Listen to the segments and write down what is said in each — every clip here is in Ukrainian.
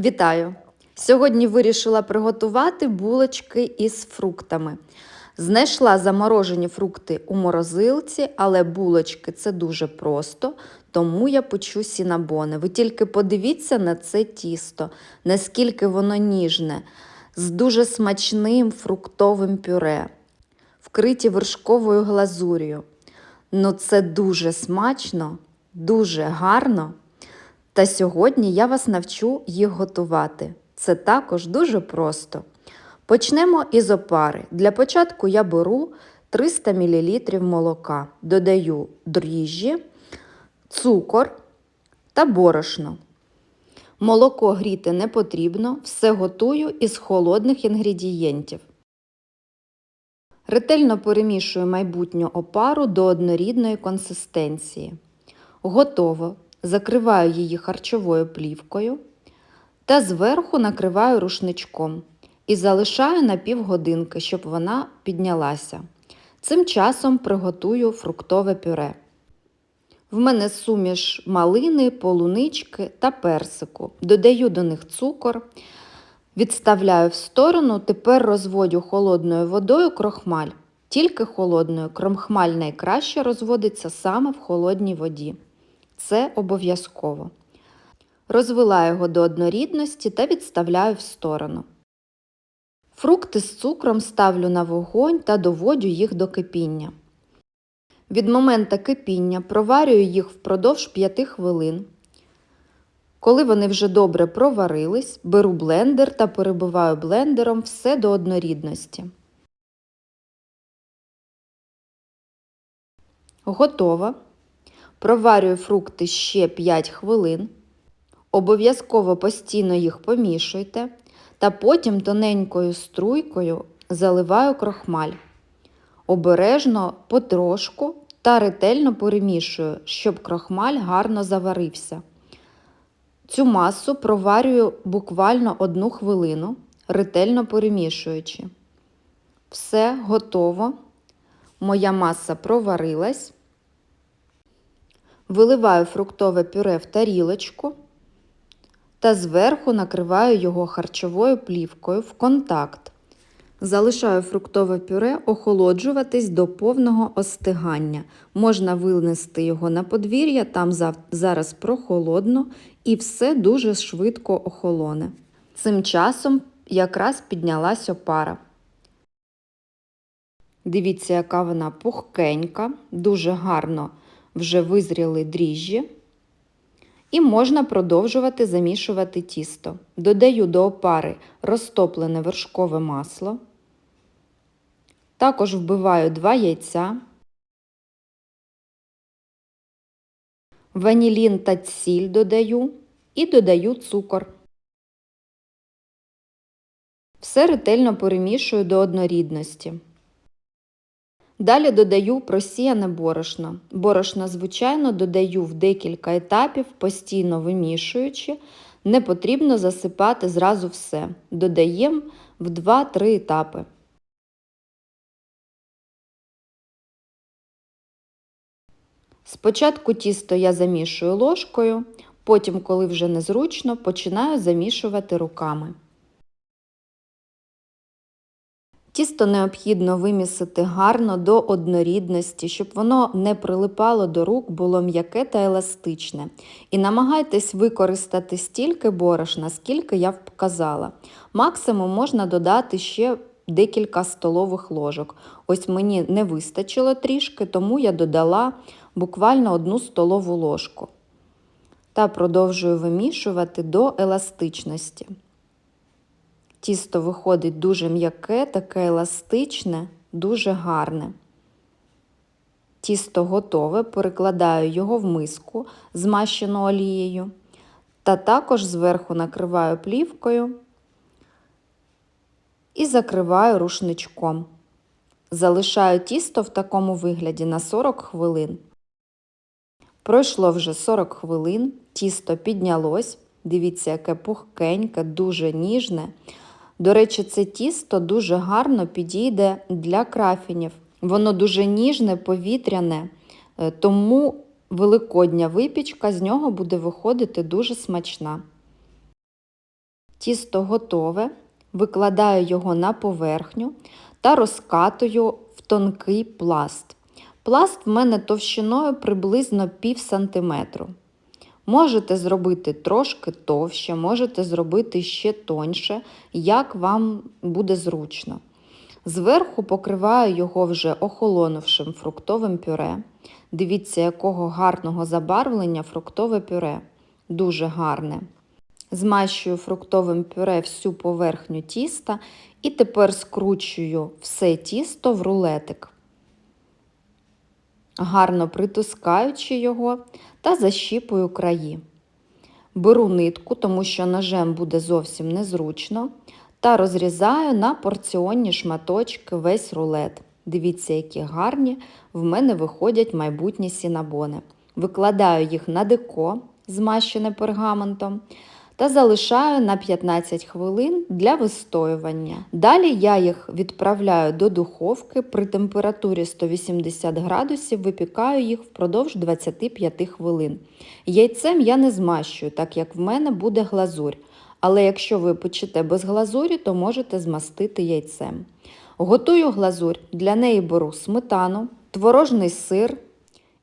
Вітаю! Сьогодні вирішила приготувати булочки із фруктами. Знайшла заморожені фрукти у морозилці, але булочки це дуже просто, тому я печу сінабони. Ви тільки подивіться на це тісто, наскільки воно ніжне, з дуже смачним фруктовим пюре, вкриті вершковою глазур'ю. Ну це дуже смачно, дуже гарно. Та сьогодні я вас навчу їх готувати. Це також дуже просто. Почнемо із опари. Для початку я беру 300 мл молока, додаю дріжджі, цукор та борошно. Молоко гріти не потрібно, все готую із холодних інгредієнтів. Ретельно перемішую майбутню опару до однорідної консистенції. Готово. Закриваю її харчовою плівкою та зверху накриваю рушничком і залишаю на півгодинки, щоб вона піднялася. Цим часом приготую фруктове пюре. В мене суміш малини, полунички та персику. Додаю до них цукор, відставляю в сторону, тепер розводю холодною водою крохмаль. Тільки холодною кромхмаль найкраще розводиться саме в холодній воді. Це обов'язково. Розвела його до однорідності та відставляю в сторону. Фрукти з цукром ставлю на вогонь та доводю їх до кипіння. Від моменту кипіння проварюю їх впродовж 5 хвилин. Коли вони вже добре проварились, беру блендер та перебиваю блендером все до однорідності. Готово. Проварюю фрукти ще 5 хвилин. Обов'язково постійно їх помішуйте та потім тоненькою струйкою заливаю крохмаль. Обережно, потрошку та ретельно перемішую, щоб крохмаль гарно заварився. Цю масу проварюю буквально одну хвилину, ретельно перемішуючи. Все готово. Моя маса проварилась. Виливаю фруктове пюре в тарілочку та зверху накриваю його харчовою плівкою в контакт. Залишаю фруктове пюре охолоджуватись до повного остигання. Можна винести його на подвір'я, там зараз прохолодно і все дуже швидко охолоне. Цим часом якраз піднялась опара. Дивіться, яка вона пухкенька, дуже гарно вже визріли дріжджі. І можна продовжувати замішувати тісто. Додаю до опари розтоплене вершкове масло. Також вбиваю 2 яйця, ванілін та сіль додаю і додаю цукор. Все ретельно перемішую до однорідності. Далі додаю просіяне борошно. Борошно, звичайно, додаю в декілька етапів, постійно вимішуючи. Не потрібно засипати зразу все. Додаємо в 2-3 етапи. Спочатку тісто я замішую ложкою, потім, коли вже незручно, починаю замішувати руками. Тісто необхідно вимісити гарно до однорідності, щоб воно не прилипало до рук, було м'яке та еластичне. І намагайтесь використати стільки борошна, скільки я показала. Максимум можна додати ще декілька столових ложок. Ось мені не вистачило трішки, тому я додала буквально одну столову ложку. Та продовжую вимішувати до еластичності. Тісто виходить дуже м'яке, таке еластичне, дуже гарне. Тісто готове, перекладаю його в миску, змащену олією, та також зверху накриваю плівкою і закриваю рушничком. Залишаю тісто в такому вигляді на 40 хвилин. Пройшло вже 40 хвилин, тісто піднялось. Дивіться, яке пухкеньке, дуже ніжне. До речі, це тісто дуже гарно підійде для крафінів. Воно дуже ніжне, повітряне, е, тому великодня випічка з нього буде виходити дуже смачна. Тісто готове, викладаю його на поверхню та розкатую в тонкий пласт. Пласт в мене товщиною приблизно пів сантиметру. Можете зробити трошки товще, можете зробити ще тоньше, як вам буде зручно. Зверху покриваю його вже охолонувшим фруктовим пюре. Дивіться, якого гарного забарвлення фруктове пюре. Дуже гарне. Змащую фруктовим пюре всю поверхню тіста і тепер скручую все тісто в рулетик, гарно притискаючи його та защіпую краї. Беру нитку, тому що ножем буде зовсім незручно, та розрізаю на порціонні шматочки весь рулет. Дивіться, які гарні в мене виходять майбутні сінабони. Викладаю їх на деко, змащене пергаментом, та залишаю на 15 хвилин для вистоювання. Далі я їх відправляю до духовки при температурі 180 градусів, випікаю їх впродовж 25 хвилин. Яйцем я не змащую, так як в мене буде глазурь. Але якщо ви печете без глазурі, то можете змастити яйцем. Готую глазурь. Для неї беру сметану, творожний сир.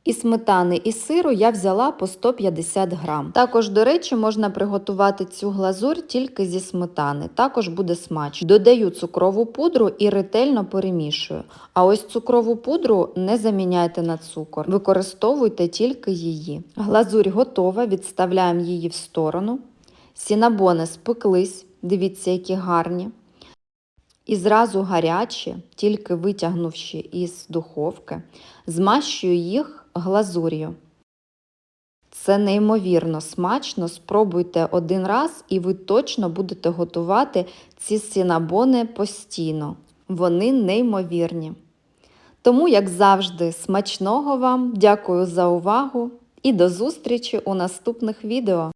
І сметани і сиру я взяла по 150 грам. Також, до речі, можна приготувати цю глазурь тільки зі сметани. Також буде смачно. Додаю цукрову пудру і ретельно перемішую. А ось цукрову пудру не заміняйте на цукор, використовуйте тільки її. Глазурь готова, відставляємо її в сторону. Сінабони спеклись, дивіться, які гарні. І зразу гарячі, тільки витягнувши із духовки, змащую їх глазур'ю. Це неймовірно смачно. Спробуйте один раз, і ви точно будете готувати ці сінабони постійно. Вони неймовірні. Тому, як завжди, смачного вам, дякую за увагу і до зустрічі у наступних відео!